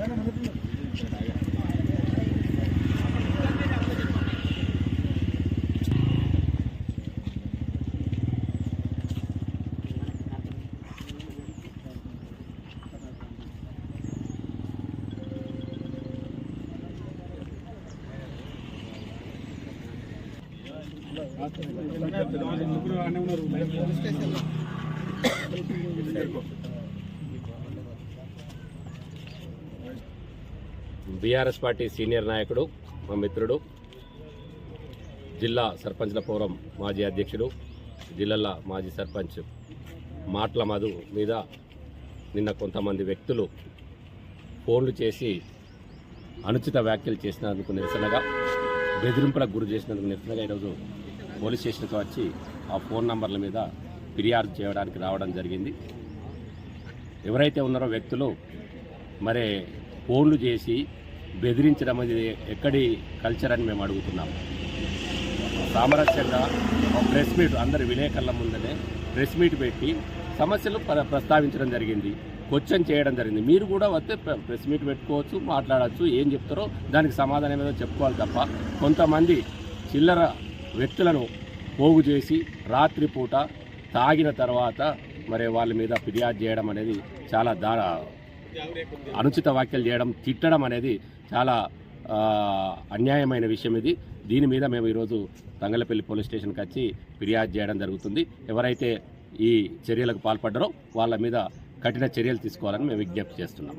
ಅಣ್ಣ BRS party senior నాయకుడు మా మిత్రుడు జిల్లా సర్పంచ్ల పూర్వం మాజీ అధ్యక్షుడు జిల్లాల మాజీ సర్పంచ్ మాటల మధు మీద నిన్న కొంతమంది వ్యక్తులు ఫోన్లు చేసి అనుచిత వ్యాఖ్యలు చేసినందుకు నిరసనగా బెదిరింపులకు గురి చేసినందుకు నిరసనగా ఈరోజు పోలీస్ స్టేషన్కి వచ్చి ఆ ఫోన్ నంబర్ల మీద ఫిర్యాదు చేయడానికి రావడం జరిగింది. ఎవరైతే ఉన్నారో వ్యక్తులు మరి ఫోన్లు చేసి బెదిరించడం అనేది ఎక్కడి కల్చర్ అని మేము అడుగుతున్నాం. సామరస్యంగా ఒక ప్రెస్ మీట్ అందరి విలేకరుల ముందనే ప్రెస్ మీట్ పెట్టి సమస్యలు ప్ర- ప్రస్తావించడం జరిగింది. క్వశ్చన్ చేయడం జరిగింది. మీరు కూడా వస్తే ప్రెస్ మీట్ పెట్టుకోవచ్చు మాట్లాడవచ్చు ఏం చెప్తారో దానికి సమాధానం ఏదో చెప్పుకోవాలి తప్ప కొంతమంది చిల్లర వ్యక్తులను పోగు చేసి రాత్రిపూట తాగిన తర్వాత మరి వాళ్ళ మీద ఫిర్యాదు చేయడం అనేది చాలా దా అనుచిత వ్యాఖ్యలు చేయడం తిట్టడం అనేది చాలా అన్యాయమైన విషయం ఇది. దీని మీద మేము ఈరోజు తంగలపల్లి పోలీస్ స్టేషన్కి వచ్చి ఫిర్యాదు చేయడం జరుగుతుంది. ఎవరైతే ఈ చర్యలకు పాల్పడ్డారో వాళ్ళ మీద కఠిన చర్యలు తీసుకోవాలని మేము విజ్ఞప్తి చేస్తున్నాం.